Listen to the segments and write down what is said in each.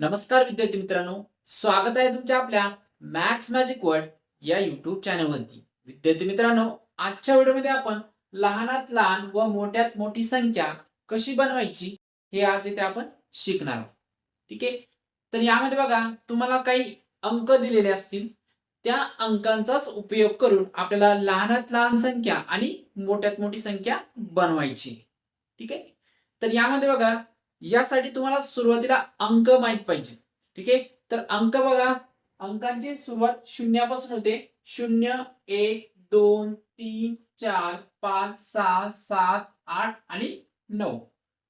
नमस्कार विद्यार्थी मित्रांनो स्वागत आहे तुमच्या आपल्या मॅथ्स मॅजिक वर्ल्ड या युट्यूब चॅनलवरती विद्यार्थी मित्रांनो आजच्या व्हिडिओमध्ये आपण लहानात लहान व मोठ्यात मोठी संख्या कशी बनवायची हे आज इथे आपण शिकणार आहोत. ठीक आहे? तर यामध्ये बघा तुम्हाला काही अंक दिलेले असतील. त्या अंकांचाच उपयोग करून आपल्याला लहानात लहान संख्या आणि मोठ्यात मोठी संख्या बनवायची. ठीक आहे? तर यामध्ये बघा यासाठी तुम्हाला सुरुवातीला अंक माहीत पाहिजे. ठीक आहे? तर अंक बघा. अंकांची सुरुवात शून्यापासून होते. शून्य एक दोन तीन चार पाच सहा सात आठ आणि नऊ.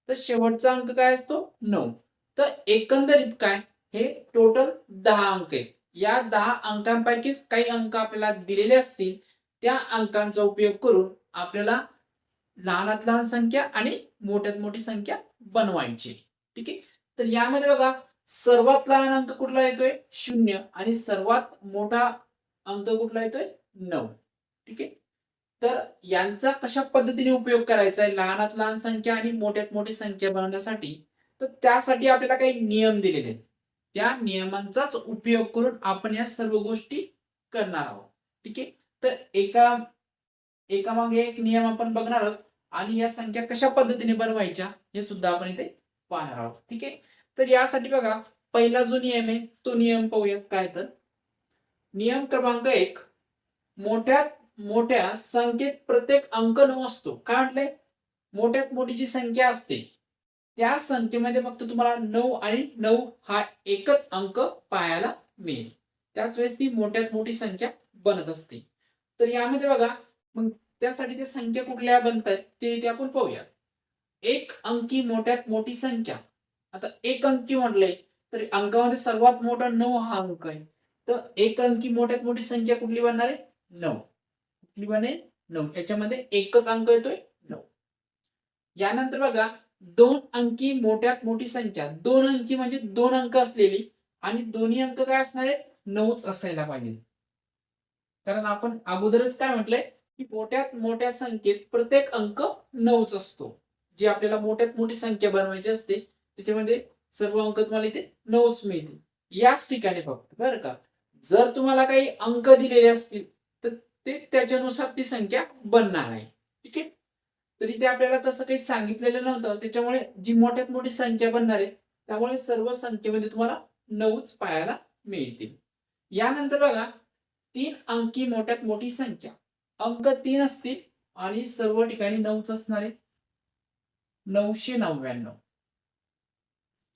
तर शेवटचा अंक काय असतो? नऊ. तर एकंदरीत काय? हे टोटल दहा अंक आहेत. या दहा अंकांपैकीच काही अंक आपल्याला दिलेले असतील त्या अंकांचा उपयोग करून आपल्याला लहानात लहान संख्या आणि मोठ्यात मोठी संख्या बनवायचे. ठीक आहे? तर यामध्ये बघा सर्वात लहान अंक कुठला येतोय? शून्य. आणि सर्वात मोठा अंक कुठला येतोय? नऊ. ठीक आहे? तर यांचा कशा पद्धतीने उपयोग करायचा आहे? लहानात लहान संख्या आणि मोठ्यात मोठी संख्या बनवण्यासाठी. तर त्यासाठी आपल्याला काही नियम दिलेले आहेत. त्या नियमांचाच उपयोग करून आपण या सर्व गोष्टी करणार आहोत. ठीक आहे? तर एका एकामागे एक नियम आपण बघणार आहोत. आणि या संख्या कशा पद्धतीने बनवायच्या हे सुद्धा आपण इथे पाहणार आहोत. ठीक आहे? तर यासाठी बघा पहिला जो नियम आहे तो नियम पाहूयात काय तर. नियम क्रमांक एक मोठ्यात मोठ्या संख्येत प्रत्येक अंक नऊ असतो. काय म्हटलंय? मोठ्यात मोठी जी संख्या असते त्या संख्येमध्ये फक्त तुम्हाला नऊ आणि नऊ हा एकच अंक पाहायला मिळेल. त्याच वेळेस ती मोठ्यात मोठी संख्या बनत असते. तर यामध्ये बघा मग त्यासाठी त्या संख्या कुठल्या बनतात ते ते आपण पाहूया एक अंकी मोठ्यात मोठी संख्या. आता एक अंकी म्हटले तर अंकामध्ये सर्वात मोठा नऊ हा अंक आहे. तर एक अंकी मोठ्यात मोठी संख्या कुठली बनणार आहे? नऊ. कुठली बने नऊ. याच्यामध्ये एकच अंक येतोय नऊ. यानंतर बघा दोन अंकी मोठ्यात मोठी संख्या. दोन अंकी म्हणजे दोन अंक असलेली आणि दोन्ही अंक काय असणार आहेत? नऊच असायला पाहिजे. कारण आपण अगोदरच काय म्हटलंय? की मोठ्यात मोठ्या संख्येत प्रत्येक अंक नऊच असतो. जी आपल्याला मोठ्यात मोठी संख्या बनवायची असते त्याच्यामध्ये सर्व अंक तुम्हाला इथे नऊच मिळतील. याच ठिकाणी फक्त बरं का? जर तुम्हाला काही अंक दिलेले असतील तर ते त्याच्यानुसार ती संख्या बनणार आहे. ठीक आहे? तर इथे आपल्याला तसं काही सांगितलेलं नव्हतं त्याच्यामुळे जी मोठ्यात मोठी संख्या बनणार आहे त्यामुळे सर्व संख्येमध्ये तुम्हाला नऊच पाहायला मिळतील. यानंतर बघा तीन अंकी मोठ्यात मोठी संख्या. अंक तीन असतील आणि सर्व ठिकाणी नऊच असणार आहे. नऊशे नव्याण्णव.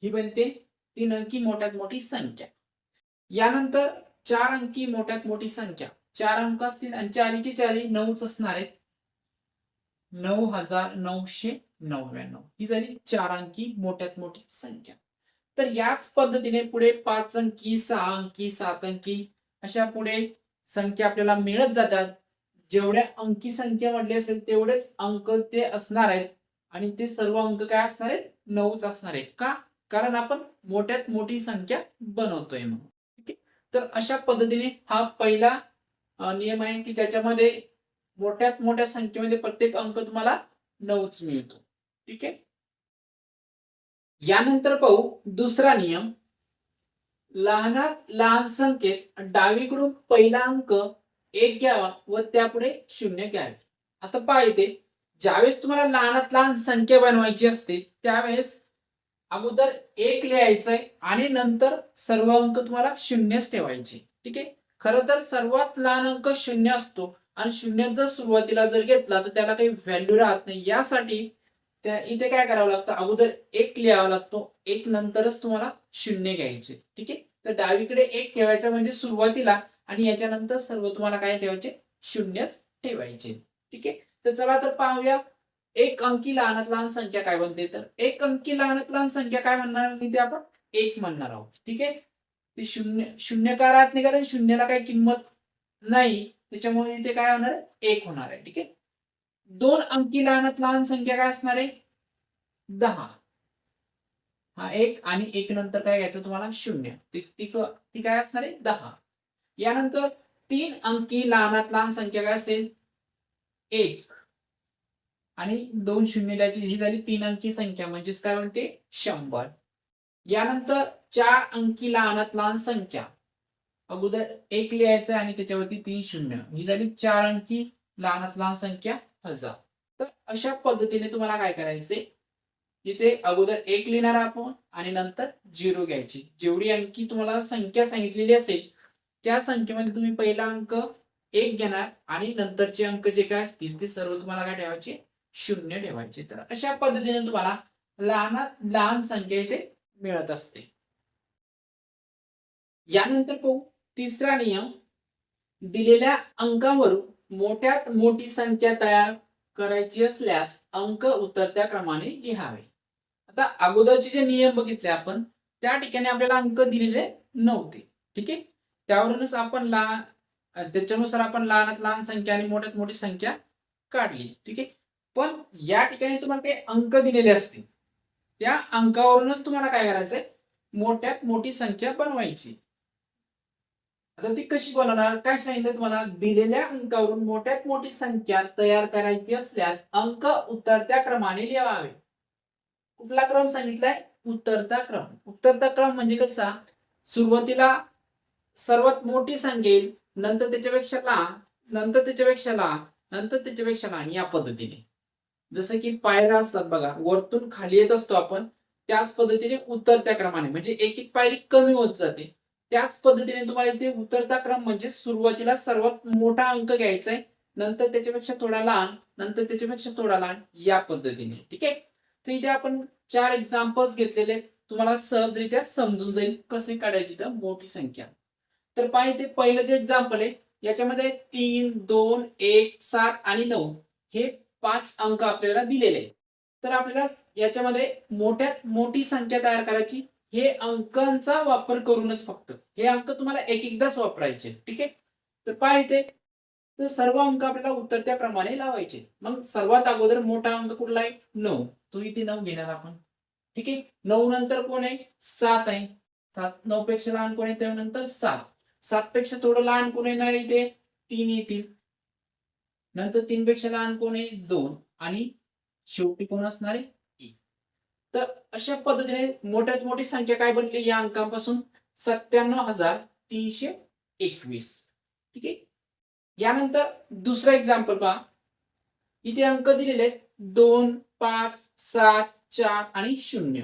ही बनते तीन अंकी मोठ्यात मोठी संख्या. यानंतर चार अंकी मोठ्यात मोठी संख्या. चार अंक असतील आणि चारीची चारी नऊच असणार आहेत नऊ हजार नऊशे नव्याण्णव. ही झाली चार अंकी मोठ्यात मोठी संख्या. तर याच पद्धतीने पुढे पाच अंकी सहा अंकी सात अंकी अशा पुढे संख्या आपल्याला मिळत जातात. जेवढ्या अंकी संख्या म्हटली असेल तेवढेच अंक ते असणार आहेत. आणि ते सर्व अंक काय असणार आहेत? नऊच असणार आहे का? कारण आपण मोठ्यात मोठी संख्या बनवतोय मग ठीक आहे? तर अशा पद्धतीने हा पहिला नियम आहे की त्याच्यामध्ये मोठ्यात मोठ्या संख्येमध्ये प्रत्येक अंक तुम्हाला नऊच मिळतो. ठीक आहे? यानंतर पाहू दुसरा नियम. लहानात लहान संख्येत डावीकडून पहिला अंक एक घ्यावा व त्यापुढे शून्य घ्यावे. आता पहा इथे ज्यावेळेस तुम्हाला लहानात लहान संख्या बनवायची असते त्यावेळेस अगोदर एक लिहायचंय आणि नंतर सर्व अंक तुम्हाला शून्यच ठेवायचे. ठीक आहे? खर तर सर्वात लहान अंक शून्य असतो आणि शून्य जर सुरुवातीला जर घेतला तर त्याला काही व्हॅल्यू राहत नाही. यासाठी त्या इथे काय करावं लागतं? अगोदर एक लिहावा लागतो एक नंतरच तुम्हाला शून्य घ्यायचे. ठीक आहे? तर डावीकडे एक ठेवायचा म्हणजे सुरुवातीला आणि याच्यानंतर सर्व तुम्हाला काय ठेवायचे? शून्यच ठेवायचे. ठीक आहे? तर चला तर पाहूया एक अंकी लहानात लहान संख्या काय बनते? तर एक अंकी लहानात लहान संख्या काय म्हणणार इथे आपण? एक म्हणणार आहोत. ठीक आहे? शून्य शून्य का राहत नाही कारण शून्याला काही किंमत नाही. त्याच्यामुळे इथे काय होणार आहे? एक होणार आहे. ठीक आहे? दोन अंकी लहानात लहान संख्या काय असणार आहे? दहा. हा एक आणि एक नंतर काय घ्यायचं तुम्हाला? शून्य. ती क- ती काय असणार आहे? दहा. यानंतर तीन अंकी लहानात लहान संख्या काय असेल? एक. आणि दोन शून्य द्यायची ही झाली तीन अंकी संख्या म्हणजेच काय म्हणते? शंभर. यानंतर चार अंकी लहानात लहान संख्या. अगोदर एक लिहायचं आणि त्याच्यावरती तीन शून्य. ही झाली चार अंकी लहानात लहान संख्या हजार. तर अशा पद्धतीने तुम्हाला काय करायचे? इथे अगोदर एक लिहिणार आपण आणि नंतर झिरो घ्यायची. जेवढी अंकी तुम्हाला संख्या सांगितलेली असेल त्या संख्येमध्ये तुम्ही पहिला अंक एक घेणार आणि नंतरचे अंक जे काय असतील ते सर्व तुम्हाला काय ठेवायचे? शून्य ठेवायचे. तर अशा पद्धतीने तुम्हाला लहानात लहान संख्या इथे मिळत असते. यानंतर पाहू. तिसरा नियम. दिलेल्या अंकावरून मोठ्यात मोठी संख्या तयार करायची असल्यास अंक उतरत्या क्रमाने लिहावे. आता अगोदरचे जे नियम बघितले आपण त्या ठिकाणी आपल्याला अंक दिलेले नव्हते. ठीक आहे? त्यावरूनच आपण लहान त्याच्यानुसार आपण लहानात लहान संख्या आणि मोठ्यात मोठी संख्या काढली. ठीक आहे? पण या ठिकाणी तुम्हाला काही अंक दिलेले असतील. त्या अंकावरूनच तुम्हाला काय करायचंय? मोठ्यात मोठी संख्या बनवायची. आता ती कशी बनवणार? काय सांगितलं तुम्हाला? दिलेल्या अंकावरून मोठ्यात मोठी संख्या तयार करायची असल्यास अंक उतरत्या क्रमाने लिहावे. कुठला क्रम सांगितलाय? उत्तरता क्रम. उत्तरता क्रम म्हणजे कसा? सुरुवातीला सर्वात मोठी सांगेल नंतर त्याच्यापेक्षा लहान नंतर त्याच्यापेक्षा लहान नंतर त्याच्यापेक्षा लहान या पद्धतीने. जसं की पायऱ्या असतात बघा वरतून खाली येत असतो आपण त्याच पद्धतीने उतरत्या क्रमाने म्हणजे एक एक पायरी कमी होत जाते. त्याच पद्धतीने तुम्हाला इथे उतरता क्रम म्हणजे सुरुवातीला सर्वात मोठा अंक घ्यायचा आहे नंतर त्याच्यापेक्षा थोडा लहान नंतर त्याच्यापेक्षा थोडा लहान या पद्धतीने ठीक आहे? तर इथे आपण चार एक्झाम्पल्स घेतलेले आहेत. तुम्हाला सहजरित्या समजून जाईल कसे काढायची तर मोठी संख्या. तर पहा इथे पहिलं जे एक्झाम्पल आहे याच्यामध्ये तीन दोन एक सात आणि नऊ हे पाच अंक आपल्याला दिलेले तर आपल्याला याच्यामध्ये मोठ्यात मोठी संख्या तयार करायची हे अंकांचा वापर करूनच फक्त. हे अंक तुम्हाला एक एकदाच वापरायचे ठीक आहे? तर पहा इथे तर सर्व अंक आपल्याला उतरत्या लावायचे. मग सर्वात अगोदर मोठा अंक कुठला आहे? नऊ. तो इथे नऊ घेणार आपण. ठीक आहे? नऊ नंतर कोण आहे? सात आहे. सात नऊ पेक्षा लहान कोण आहे? त्यानंतर सात. सात पेक्षा थोडं लहान कोण येणार इथे? तीन येतील. नंतर तीन पेक्षा लहान कोण आहे? दोन. आणि शेवटी कोण असणार आहे? तर अशा पद्धतीने मोठ्यात मोठी संख्या काय बनली? या अंकापासून सत्त्याण्णव हजार तीनशे एकवीस. ठीक आहे? यानंतर दुसरा एक्झाम्पल पहा. इथे अंक दिलेले आहेत. दोन पाच सात चार आणि शून्य.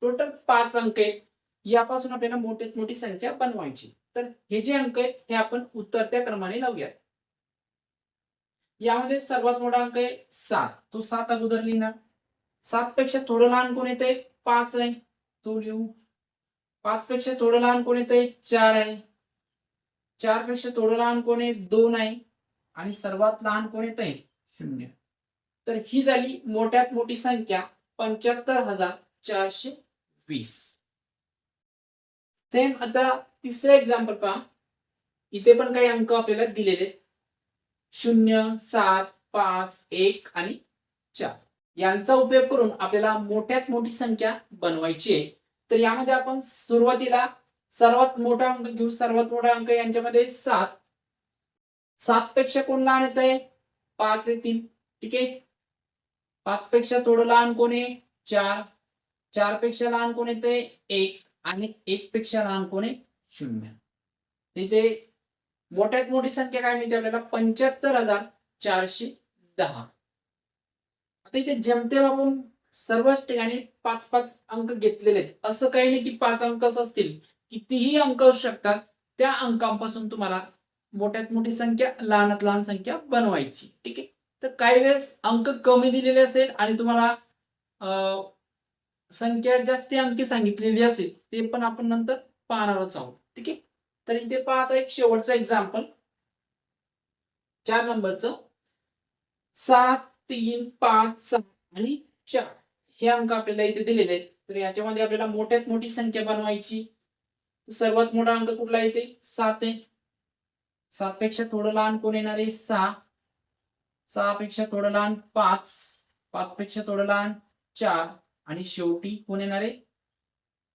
टोटल पाच अंक आहेत. यापासून आपल्याला मोठ्यात मोठी संख्या बनवायची. तर हे जे अंक आहेत हे आपण उतरत्या क्रमाने लावूयात. यामध्ये सर्वात मोठा अंक आहे सात. तो सात अगोदर लिहिणार. सात पेक्षा थोडं लहान कोण येते पाच आहे. तो लिहू. पाच पेक्षा थोडं लहान कोण येते चार आहे. चारपेक्षा थोडं लहान कोण आहे? दोन आहे. आणि सर्वात लहान कोण येत आहे शून्य. तर ही झाली मोठ्यात मोठी संख्या पंच्याहत्तर हजार चारशे वीस. सेम आता तिसरं एक्झाम्पल पहा. इथे पण काही अंक आपल्याला दिलेले आहेत. शून्य सात पाच एक आणि चार. यांचा उपयोग करून आपल्याला मोठ्यात मोठी संख्या बनवायची आहे. तर यामध्ये आपण सुरुवातीला सर्वात मोठा अंक घेऊ. सर्वात मोठा अंक यांच्यामध्ये सात. सात पेक्षा कोण लहान येत आहे पाच येतील ठीक आहे? पाच पेक्षा थोडं लहान कोण आहे? चार. चारपेक्षा लहान कोण येते एक. आणि एक पेक्षा लहान कोण आहे? शून्य. तिथे मोठ्यात मोठी संख्या काय मिळते आपल्याला? पंच्याहत्तर हजार चारशे दहा. आता इथे जेमतेम आपण सर्वच ठिकाणी पाच पाच अंक घेतलेले आहेत. असं काही नाही की पाच अंकच असतील. कितीही अंक असू शकतात त्या अंकांपासून तुम्हाला मोठ्यात मोठी संख्या लहानात लहान संख्या बनवायची. ठीक आहे? तर काही वेळेस अंक कमी दिलेले असेल आणि तुम्हाला संख्या जास्ती अंकी सांगितलेली असेल ते पण आपण नंतर पाहणारच आहोत. ठीक आहे? तर इथे पाहता एक शेवटचं एक्झाम्पल चार नंबरचं सात तीन पाच सहा आणि चार. हे अंक आपल्याला इथे दिलेले आहेत. तर याच्यामध्ये आपल्याला मोठ्यात मोठी संख्या बनवायची. सर्वात मोठा अंक कुठला येते सात आहे. सात पेक्षा थोडं लहान कोण येणार आहे? सहा. सहा पेक्षा थोडं लहान पाच. पाच पेक्षा थोडं लहान चार. आणि शेवटी कोण येणार आहे?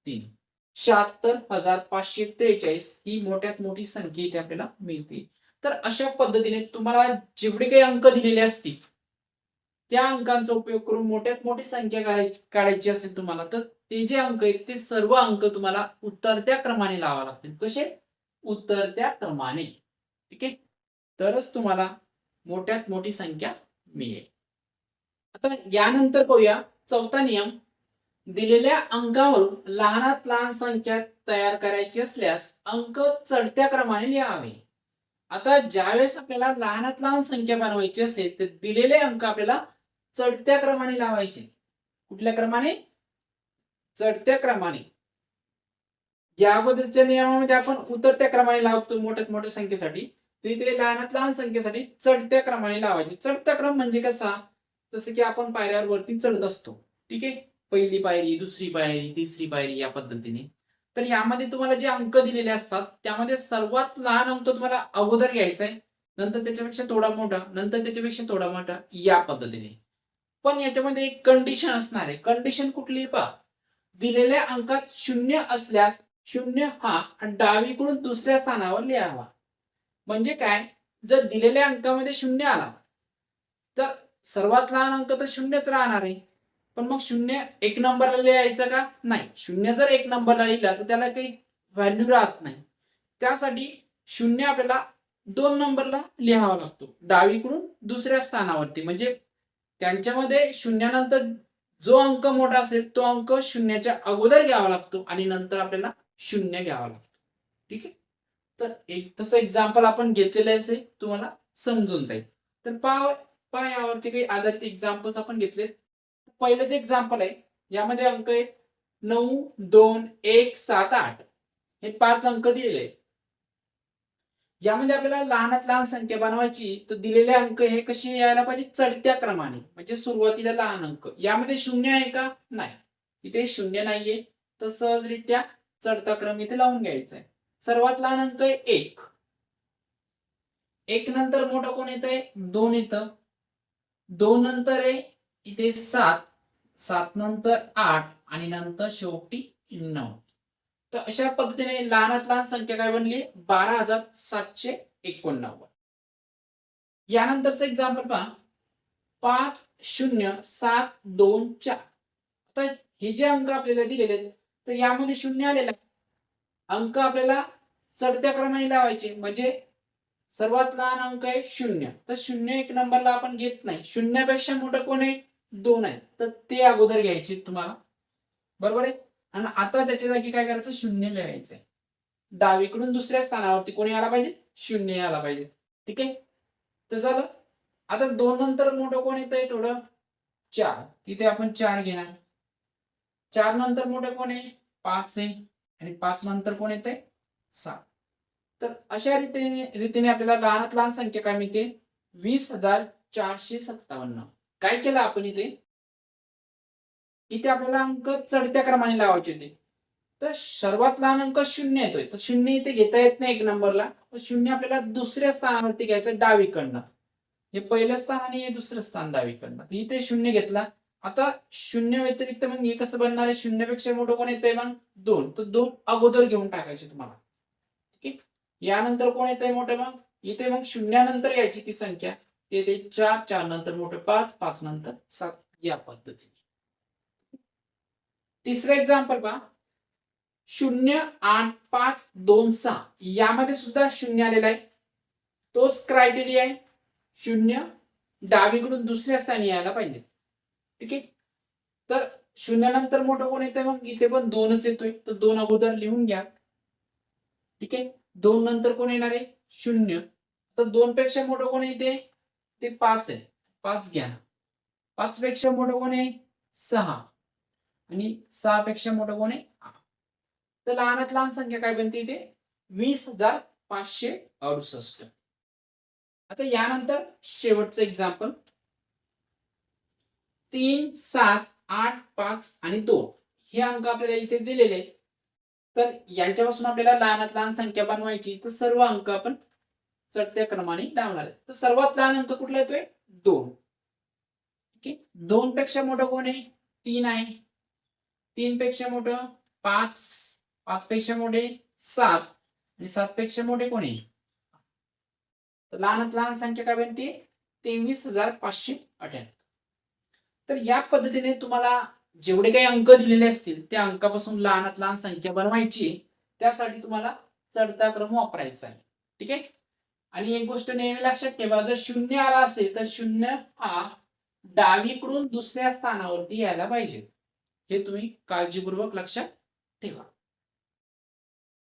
तीन. शहात्तर हजार पाचशे त्रेचाळीस ही मोठ्यात मोठी संख्या इथे आपल्याला मिळते. तर अशा पद्धतीने तुम्हाला जेवढे काही अंक दिलेले असतील त्या अंकांचा उपयोग करून मोठ्यात मोठी संख्या काढायची असेल तुम्हाला तर ते जे अंक आहेत ते सर्व अंक तुम्हाला उतरत्या क्रमाने लावा लागतील. कसे? उतरत्या क्रमाने. ठीक आहे? तरच तुम्हाला मोठ्यात मोठी संख्या मिळेल. आता यानंतर पाहूया चौथा नियम. दिलेल्या अंकावरून लहानात लहान संख्या तयार करायची असल्यास अंक चढत्या क्रमाने लिहावे. आता ज्यावेळेस आपल्याला लहानात लहान संख्या बनवायची असेल तर दिलेले अंक आपल्याला चढत्या क्रमाने लावायचे. कुठल्या क्रमाने? चढत्या क्रमाने या अगोदरच्या नियमामध्ये आपण उतरत्या क्रमाने लावतो मोठ्यात मोठ्या संख्येसाठी. तिथे लहानात लहान संख्येसाठी चढत्या क्रमाने लावायचे. चढता क्रम म्हणजे कसा? जसं की आपण पायऱ्यावर वरती चढत असतो. ठीक आहे? पहिली पायरी दुसरी पायरी तिसरी पायरी या पद्धतीने. तर यामध्ये तुम्हाला जे अंक दिलेले असतात त्यामध्ये सर्वात लहान अंक तुम्हाला अगोदर घ्यायचा आहे नंतर त्याच्यापेक्षा थोडा मोठा नंतर त्याच्यापेक्षा थोडा मोठा या पद्धतीने. पण याच्यामध्ये एक कंडिशन असणार आहे. कंडिशन कुठली पहा. दिलेल्या अंकात शून्य असल्यास शून्य हा डावीकडून दुसऱ्या स्थानावर लिहावा. म्हणजे काय? जर दिलेल्या अंकामध्ये शून्य आला तर सर्वात लहान अंक तर शून्यच राहणार आहे. पण मग शून्य एक नंबरला लिहायचं का? नाही. शून्य जर एक नंबरला लिहिला तर त्याला काही व्हॅल्यू राहत नाही. त्यासाठी शून्य आपल्याला दोन नंबरला लिहावा लागतो. डावीकडून दुसऱ्या स्थानावरती. म्हणजे त्यांच्यामध्ये शून्यानंतर जो अंक मोठा असेल तो अंक शून्याच्या अगोदर घ्यावा लागतो आणि नंतर आपल्याला शून्य घ्यावा लागतो. ठीक आहे? तर एक तसं एक्झाम्पल आपण घेतलेलं असेल तुम्हाला समजून जाईल. तर पा पा यावरती काही आधारित एक्झाम्पल्स आपण घेतलेत. पहिलं जे एक्झाम्पल आहे यामध्ये अंक आहेत नऊ दोन एक सात आठ. हे पाच अंक दिलेले यामध्ये आपल्याला लहानात लहान संख्या बनवायची तर दिलेले अंक हे कसे यायला पाहिजे? चढत्या क्रमाने म्हणजे सुरुवातीला लहान अंक. यामध्ये शून्य आहे का? नाही. इथे शून्य नाहीये. तर सहजरित्या चढता क्रम इथे लावून घ्यायचा आहे. सर्वात लहान अंक आहे एक. एक नंतर मोठं कोण येत आहे दोन येतं. दोन नंतर आहे इथे सात सात नंतर आठ आणि नंतर शेवटी नऊ. तर अशा पद्धतीने लहानात लहान संख्या काय बनली बारा हजार सातशे एकोणनव्वद. यानंतरचं एक्झाम्पल पहा. पाच शून्य सात दोन चार. आता हे जे अंक आपल्याला दिलेले आहेत तर यामध्ये शून्य आलेला आहे. अंक आपल्याला चढत्या क्रमाने लावायचे. म्हणजे सर्वात लहान अंक आहे शून्य. तर शून्य एक नंबरला आपण घेत नाही. शून्यापेक्षा मोठं कोण आहे? दोन आहेत. तर ते अगोदर घ्यायचे तुम्हाला. बरोबर आहे? आणि आता त्याच्या जागी काय करायचं? शून्य लिहायचंय डावीकडून दुसऱ्या स्थानावरती कोणी आला पाहिजे? शून्य आला पाहिजे. ठीक आहे? तर झालं. आता दोन नंतर मोठं कोण येत आहे थोडं? चार. तिथे आपण चार घेणार. चार नंतर मोठं कोण आहे? पाच आहे. आणि पाच नंतर कोण येत आहे सात. तर अशा रीतीने रीतीने आपल्याला लहानात लहान संख्या काय मिळते? वीस हजार चारशे सत्तावन्न. काय केलं आपण इथे? इथे आपल्याला अंक चढत्या क्रमाने लावायचे होते. तर सर्वात लहान अंक शून्य येतोय. तर शून्य इथे घेता येत नाही एक नंबरला. तर शून्य आपल्याला दुसऱ्या स्थानावरती घ्यायचं डावीकडनं. हे पहिलं स्थान आणि हे दुसरं स्थान डावीकडनं. तर इथे शून्य घेतला. आता शून्य व्यतिरिक्त मग हे कसं बनणार आहे? शून्यपेक्षा मोठं कोण येतंय मग? दोन. तर दोन अगोदर घेऊन टाकायचे तुम्हाला. ठीक आहे? यानंतर कोण येतंय मोठं मग? इथे मग शून्यानंतर यायची ती संख्या. ते ते चार चार नंतर मोठं पाच पाच नंतर सात या पद्धतीने. तिसरं एक्झाम्पल पहा. शून्य आठ पाच दोन सहा. यामध्ये सुद्धा शून्य आलेला आहे. तोच क्रायटेरिया आहे. शून्य डावीकडून दुसऱ्या स्थानी यायला पाहिजे. ठीक आहे? तर शून्यानंतर मोठं कोण येतंय मग? इथे पण दोनच येतोय. तर दोन अगोदर लिहून घ्या. ठीक आहे? दोन नंतर कोण येणार आहे? शून्य. तर दोन पेक्षा मोठं कोण येते? ते पाच आहे. पाच घ्या पाच पेक्षा मोठं कोण आहे? सहा. आणि सहा पेक्षा मोठं कोण आहे? आठ. तर लहानात लहान संख्या काय बनते इथे? वीस हजार पाचशे अडुसष्ट. आता यानंतर शेवटचं एक्झाम्पल तीन सात आठ पाच आणि दोन. हे अंक आपल्याला इथे दिलेले आहेत. तर यांच्यापासून आपल्याला लहानात लहान संख्या बनवायची. तर सर्व अंक आपण चढत्या क्रमाने डांगणार आहे तर सर्वात लहान अंक कुठला येतोय? दोन. ओके? दोन पेक्षा मोठं कोण आहे? तीन आहे. तीन पेक्षा मोठं पाच. पाच पेक्षा मोठे सात. आणि सात पेक्षा मोठे कोण आहे? तर लहानात लहान संख्या काय बनते? तेवीस हजार पाचशे अठ्याहत्तर. तर या पद्धतीने तुम्हाला जेवढे काही अंक दिलेले असतील त्या अंकापासून लहानात लहान संख्या बनवायची त्यासाठी तुम्हाला चढता क्रम वापरायचा आहे. ठीक आहे? आणि एक गोष्ट नेहमी लक्षात ठेवा जर शून्य आला असेल तर शून्य हा डावीकडून दुसऱ्या स्थानावरती यायला पाहिजे. हे तुम्ही काळजीपूर्वक लक्षात ठेवा.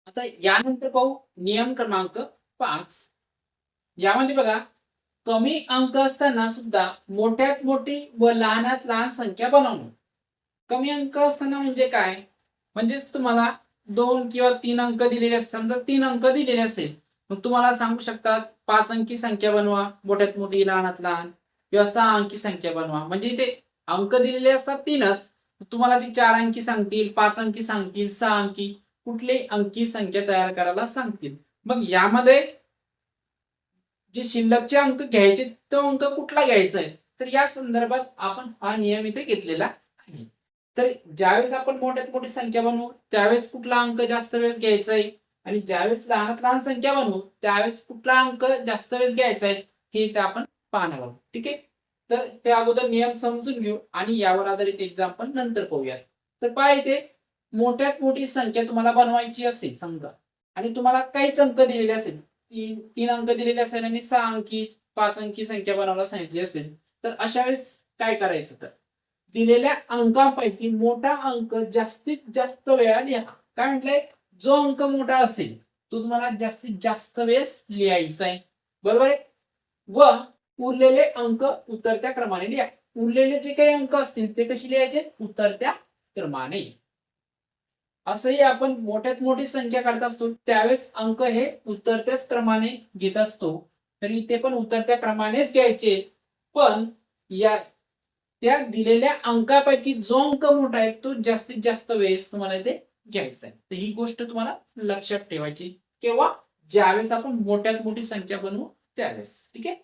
आता यानंतर पाहू नियम क्रमांक पाच. यामध्ये बघा कमी अंक असताना सुद्धा मोठ्यात मोठी व लहानात लहान संख्या बनवणं. कमी अंक असताना म्हणजे काय? म्हणजेच तुम्हाला दोन किंवा तीन अंक दिलेले असतील समजा तीन अंक दिलेले असेल मग तुम्हाला सांगू शकतात पाच अंकी संख्या बनवा मोठ्यात मोठी लहानात लहान किंवा सहा अंकी संख्या बनवा. म्हणजे इथे अंक दिलेले असतात तीनच तुम्हाला ती चार अंकी सांगतील पाच अंकी सांगतील सहा अंकी कुठली अंकी संख्या तयार करायला सांगतील. मग यामध्ये जे शिल्लकचे अंक घ्यायचे तो अंक कुठला घ्यायचा आहे? तर या संदर्भात आपण हा नियम इथे घेतलेला आहे. तर ज्यावेळेस आपण मोठ्यात मोठी संख्या बनवू त्यावेळेस कुठला अंक जास्त वेळेस घ्यायचा आहे? आणि ज्यावेळेस लहानात लहान संख्या बनवू त्यावेळेस कुठला अंक जास्त वेळेस घ्यायचा आहे हे इथे आपण पाहणार आहोत. ठीक आहे? तर हे अगोदर नियम समजून घेऊ आणि यावर आधारित एक्झाम्पल नंतर पाहूयात. तर पहा इथे मोठ्यात मोठी संख्या तुम्हाला बनवायची असेल समजा. आणि तुम्हाला काहीच अंक दिलेले असेल तीन तीन अंक दिलेले असेल आणि सहा अंकी पाच अंकी संख्या बनवायला सांगितली असेल तर अशा वेळेस काय करायचं तर? दिलेल्या अंकापैकी मोठा अंक जास्तीत जास्त वेळा लिहा. काय म्हटलंय? जो अंक मोठा असेल तो तुम्हाला जास्तीत जास्त वेळेस लिहायचा आहे बरोबर आहे? व उरलेले अंक उतरत्या क्रमाने लिहा. उरलेले जे काही अंक असतील ते कसे लिहायचे? उतरत्या क्रमाने. असंही आपण मोठ्यात मोठी संख्या काढत असतो त्यावेळेस अंक हे उतरत्याच क्रमाने घेत असतो. तर इथे पण उतरत्या क्रमानेच घ्यायचे. पण या त्या दिलेल्या अंकापैकी जो अंक मोठा आहे तो जास्तीत जास्त वेळेस तुम्हाला इथे घ्यायचं आहे तर ही गोष्ट तुम्हाला लक्षात ठेवायची. किंवा ज्यावेळेस आपण मोठ्यात मोठी संख्या बनवू त्यावेळेस. ठीक आहे?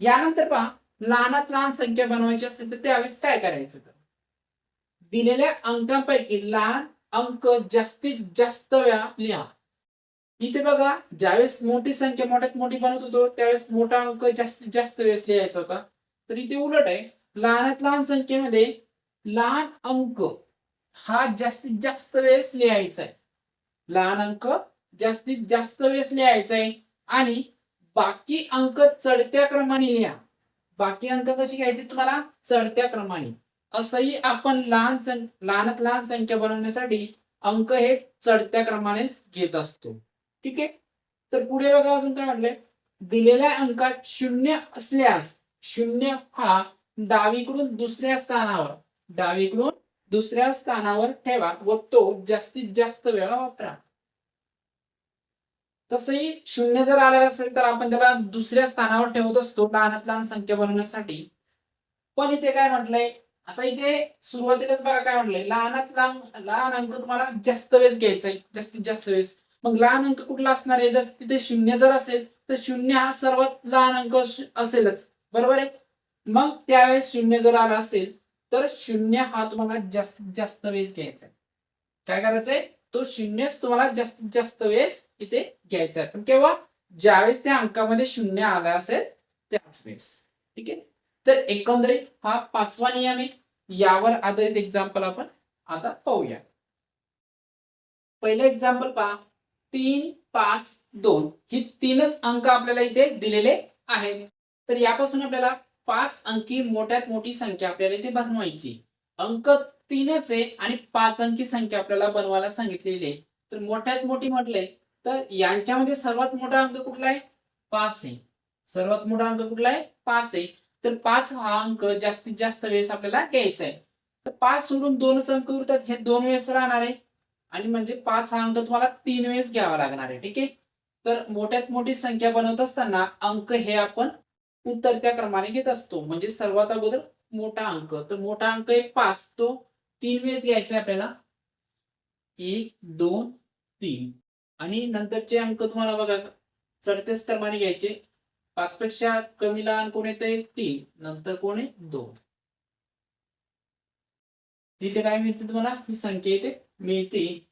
यानंतर पहा लहानात लहान संख्या बनवायची असेल तर त्यावेळेस काय करायचं तर? दिलेल्या अंकांपैकी लहान अंक जास्तीत जास्त वेळा लिहा. इथे बघा ज्यावेळेस मोठी संख्या मोठ्यात मोठी बनवत होतो त्यावेळेस मोठा अंक जास्तीत जास्त वेळेस लिहायचा होता. तर इथे उलट आहे लहानात लहान संख्येमध्ये लहान अंक हा जास्तीत जास्त वेळेस लिहायचा आहे लहान अंक जास्तीत जास्त वेळेस लिहायचा आहे आणि बाकी अंक चढत्या क्रमाने लिहा. बाकी अंक कसे घ्यायचे तुम्हाला? चढत्या क्रमाने. असंही आपण लहान सं लहानात लहान संख्या बनवण्यासाठी अंक हे चढत्या क्रमानेच घेत असतो. ठीक? आहे तर पुढे बघा अजून काय म्हटलंय? दिलेल्या अंकात शून्य असल्यास शून्य हा डावीकडून दुसऱ्या स्थानावर डावीकडून दुसऱ्या स्थानावर ठेवा व तो जास्तीत जास्त वेळा वापरा. तसंही शून्य जर आलेला असेल तर आपण त्याला दुसऱ्या स्थानावर ठेवत असतो लहानात लहान संख्या बनवण्यासाठी. पण इथे काय म्हटलंय? आता इथे सुरुवातीलाच बघा काय म्हटलंय? लहानात लहान लहान अंक तुम्हाला जास्त वेळेस घ्यायचा आहे जास्तीत जास्त वेळेस. मग लहान अंक कुठला असणार आहे? जर तिथे शून्य जर असेल तर शून्य हा सर्वात लहान अंक असेलच. बरोबर आहे? मग त्यावेळेस शून्य जर आला असेल तर शून्य हा तुम्हाला जास्तीत जास्त वेळेस घ्यायचा आहे. काय करायचंय? तो शून्यच तुम्हाला जास्तीत जास्त वेळेस इथे घ्यायचा आहे. पण केव्हा? ज्यावेळेस त्या अंकामध्ये शून्य आला असेल त्याच वेळेस. ठीक आहे? तर एकंदरीत हा पाचवा नियम आहे. यावर आधारित एक्झाम्पल आपण आता पाहूया. पहिलं एक्झाम्पल पहा. तीन पाच दोन. ही तीनच अंक आपल्याला इथे दिलेले आहेत. तर यापासून आपल्याला पाच अंकी मोठ्यात मोठी संख्या आपल्याला इथे बनवायची. अंक तीनच आहे आणि पाच अंकी संख्या आपल्याला बनवायला सांगितलेली आहे. तर मोठ्यात मोठी म्हटलंय तर यांच्यामध्ये सर्वात मोठा अंक कुठला आहे? पाच आहे. सर्वात मोठा अंक कुठला आहे? पाच आहे. तर पाच हा अंक जास्तीत जास्त वेळेस आपल्याला घ्यायचा आहे. तर पाच सोडून दोनच अंक उरतात हे दोन वेळेस राहणार आहे. आणि म्हणजे पाच हा अंक तुम्हाला तीन वेळेस घ्यावा लागणार आहे ठीक आहे? तर मोठ्यात मोठी संख्या बनवत असताना अंक हे आपण उतरत्या क्रमाने घेत असतो. म्हणजे सर्वात अगोदर मोठा अंक. तर मोठा अंक आहे पाच. तो तीन वेळेस घ्यायचा आपल्याला. एक दोन तीन. आणि नंतरचे अंक तुम्हाला बघा. चढतेच क्रमाने घ्यायचे. पाच पेक्षा कमी लहान कोण येते तीन. नंतर कोण आहे दोन. तिथे काय मिळते तुम्हाला? ही संख्या इथे मिळते.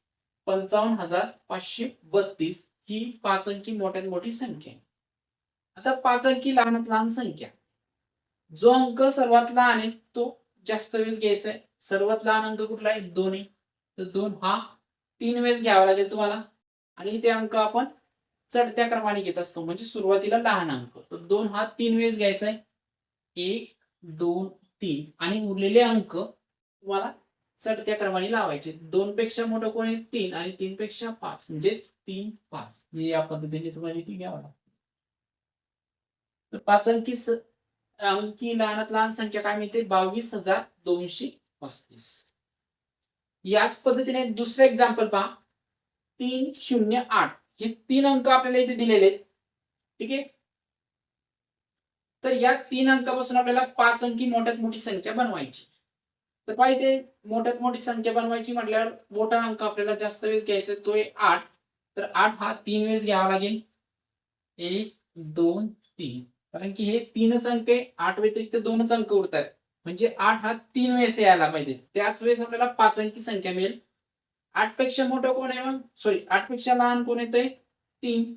पंचावन्न हजार पाचशे बत्तीस. ही पाच अंकी मोठ्यात मोठी संख्या आहे. आता पाच अंकी लहानात लहान संख्या. जो अंक सर्वात लहान आहे तो जास्त वेळेस घ्यायचा आहे. सर्वात लहान अंक कुठला आहे? दोन आहे. तर दोन हा तीन वेळेस घ्यावा लागेल तुम्हाला. आणि ते अंक आपण चढत्या क्रमाने घेत असतो. म्हणजे सुरुवातीला लहान अंक. तर दोन हा तीन वेळेस घ्यायचा आहे. एक दोन तीन. आणि उरलेले अंक तुम्हाला चढत्या क्रमाने लावायचे. दोन पेक्षा मोठं कोण आहे? तीन. आणि तीन पेक्षा पाच. म्हणजे तीन पाच. म्हणजे या पद्धतीने तुम्हाला इथे घ्यावं लागतं. तर पाच अंकी अंकी लहानात लहान संख्या काय मिळते? बावीस हजार दोनशे पस्तीस. याच पद्धतीने दुसरं एक्झाम्पल पहा. तीन शून्य आठ. हे तीन अंक आपल्याला इथे दिलेले आहेत. ठीक आहे? तर या तीन अंकापासून आपल्याला पाच अंकी मोठ्यात मोठी संख्या बनवायची. तर पाहिजे मोठ्यात मोठी संख्या बनवायची म्हटल्यावर मोठा अंक आपल्याला जास्त वेळेस घ्यायचा तो आहे आठ. तर आठ हा तीन वेळेस घ्यावा लागेल. एक दोन तीन. कारण की हे तीनच अंक आहे. आठ व्यतिरिक्त दोनच अंक उरतात. म्हणजे आठ हा तीन वेळेस यायला पाहिजे. त्याच वेळेस आपल्याला पाच अंकी संख्या मिळेल. आठपेक्षा मोठं कोण आहे मग? सॉरी आठपेक्षा लहान कोण येतंय? तीन.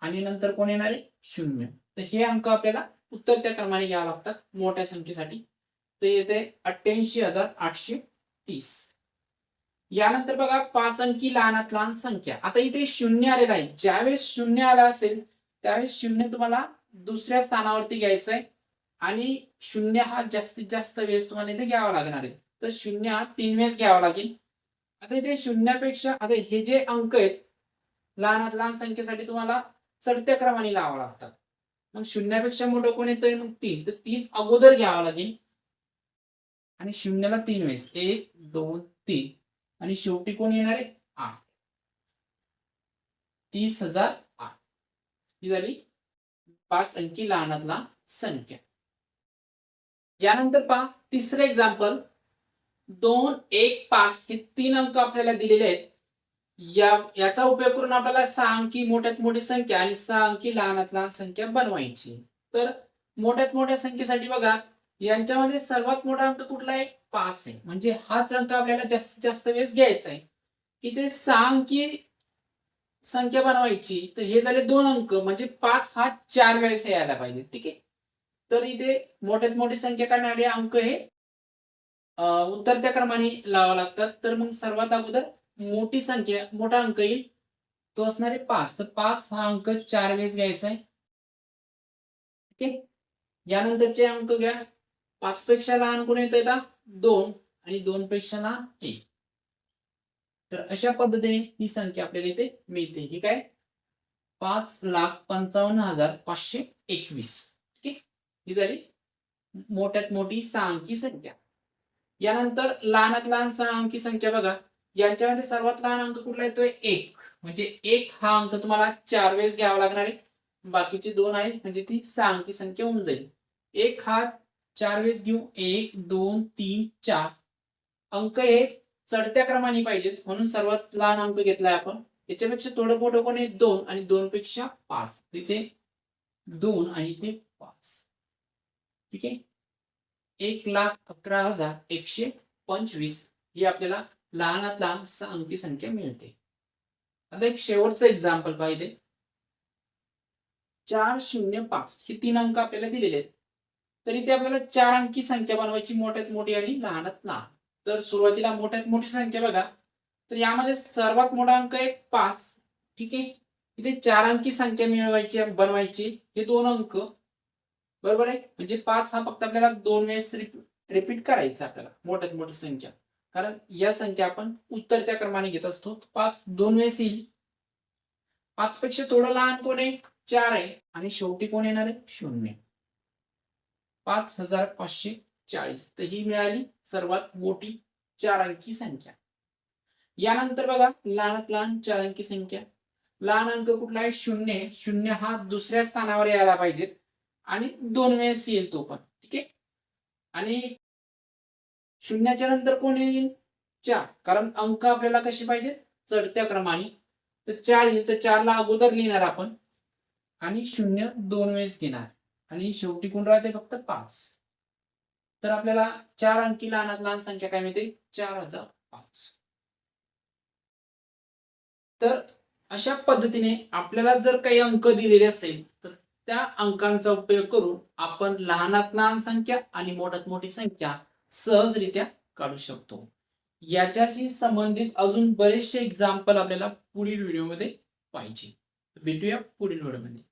आणि नंतर कोण येणार आहे? शून्य. तर हे अंक आपल्याला उत्तर त्या क्रमाने घ्यावे लागतात मोठ्या संख्येसाठी. तर येते अठ्ठ्याऐंशी हजार आठशे तीस. यानंतर बघा पाच अंकी लहानात लहान संख्या. आता इथे शून्य आलेला आहे. ज्यावेळेस शून्य आला असेल त्यावेळेस शून्य तुम्हाला दुसऱ्या स्थानावरती घ्यायचं आहे आणि शून्य हा जास्तीत जास्त वेळेस तुम्हाला इथे घ्यावा लागणार आहे. तर शून्य हा तीन वेळेस घ्यावा लागेल. आता इथे शून्यापेक्षा आता हे जे अंक आहेत लहानात लहान संख्येसाठी तुम्हाला चढत्या क्रमाने लावावं लागतात. मग शून्यापेक्षा मोठं कोण येतंय? मग तीन. तर तीन अगोदर घ्यावं लागेल. आणि शून्याला तीन वेळेस. एक दोन तीन. आणि शेवटी कोण येणार आहे? आठ. तीस हजार ही झाली? पाच अंकी लहानातला लहान संख्या. यानंतर पहा तिसरं एक्झाम्पल दोन एक पाच हे तीन अंक आपल्याला दिलेले आहेत. या याचा उपयोग करून आपल्याला सहा अंकी मोठ्यात मोठी संख्या आणि सहा अंकी लहानात लहान संख्या बनवायची. तर मोठ्यात मोठ्या संख्येसाठी बघा यांच्यामध्ये सर्वात मोठा अंक कुठला आहे? पाच आहे. म्हणजे हाच अंक आपल्याला जास्तीत जास्त वेळेस घ्यायचा आहे. इथे सहा अंकी संख्या बनवायची तर हे झाले दोन अंक. म्हणजे पाच हा चार वेळेस यायला पाहिजे. ठीक आहे? तर इथे मोठ्यात मोठी संख्या काढणारे अंक हे उतरत्या क्रमाने लावा लागतात. तर मग सर्वात अगोदर मोठी संख्या मोठा अंक येईल. तो असणार आहे पाच. तर पाच हा अंक चार वेळेस घ्यायचा आहे. ठीक आहे? यानंतरचे अंक घ्या. पाच पेक्षा लहान कोण येत आहे दोन. आणि दोन पेक्षा लहान एक. तर अशा पद्धतीने ही संख्या आपल्याला इथे मिळते. ही काय पाच लाख पंचावन्न हजार पाचशे एकवीस. ठीक आहे? ही झाली मोठ्यात मोठी सहा अंकी संख्या. यानंतर लहानात लहान सहा अंकी संख्या बघा. यांच्यामध्ये सर्वात लहान अंक कुठला येतोय एक. म्हणजे एक हा अंक तुम्हाला चार वेळेस घ्यावा लागणार आहे. बाकीचे दोन आहेत म्हणजे ती सहा अंकी संख्या होऊन जाईल. एक हा चार वेळेस घेऊ. एक दोन तीन चार. अंक एक चढत्या क्रमाने पाहिजेत. म्हणून सर्वात लहान अंक घेतलाय आपण. याच्यापेक्षा थोडं मोठं कोण आहे? दोन आणि दोन पेक्षा पाच. तिथे दोन आणि इथे पाच. ठीक आहे? एक लाख अकरा हजार एकशे पंचवीस ही आपल्याला लहानात लहान सहा अंकी संख्या मिळते. आता एक शेवटचं एक्झाम्पल पाहिजे चार शून्य पाच. हे तीन अंक आपल्याला दिलेले आहेत. तरी ते आपल्याला चार अंकी संख्या बनवायची मोठ्यात मोठी आणि लहानात लहान. तर सुरुवातीला मोठ्यात मोठी संख्या बघा. तर यामध्ये सर्वात मोठा अंक आहे पाच. ठीक आहे? इथे चार अंकी संख्या मिळवायची बनवायची. हे दोन अंक. बरोबर आहे? म्हणजे पाच हा फक्त आपल्याला दोन वेळेस रिपीट करायचा आपल्याला. मोठ्यात मोठी संख्या. कारण या संख्या आपण उत्तरच्या क्रमाने घेत असतो. पाच दोन वेळेस येईल. पाच पेक्षा थोडं लहान कोण आहे? चार आहे. आणि शेवटी कोण येणार आहे? शून्य. पाच हजार पाचशे चाळीस. तर ही मिळाली सर्वात मोठी चार अंकी संख्या. यानंतर बघा लहानात लहान चार अंकी संख्या. लहान अंक कुठला आहे? शून्य. शून्य हा दुसऱ्या स्थानावर यायला पाहिजे. आणि दोन वेळेस येईल तो पण. ठीक आहे? आणि शून्याच्या नंतर कोण येईल? चार. कारण अंक आपल्याला कसे पाहिजे? चढत्या क्रमाने. तर चार येईल. तर चारला अगोदर लिहिणार आपण. आणि शून्य दोन वेळेस घेणार. आणि शेवटी कोण राहते? फक्त पाच. तर आपल्याला चार अंकी लहानात लहान संख्या काय मिळते? चार हजार पाच. तर अशा पद्धतीने आपल्याला जर काही अंक दिलेले असेल तर त्या अंकांचा उपयोग करून आपण लहानात लहान संख्या आणि मोठ्यात मोठी संख्या सहजरित्या काढू शकतो. याच्याशी संबंधित अजून बरेचसे एक्झाम्पल आपल्याला पुढील व्हिडिओमध्ये पाहिजे. भेटूया पुढील व्हिडिओमध्ये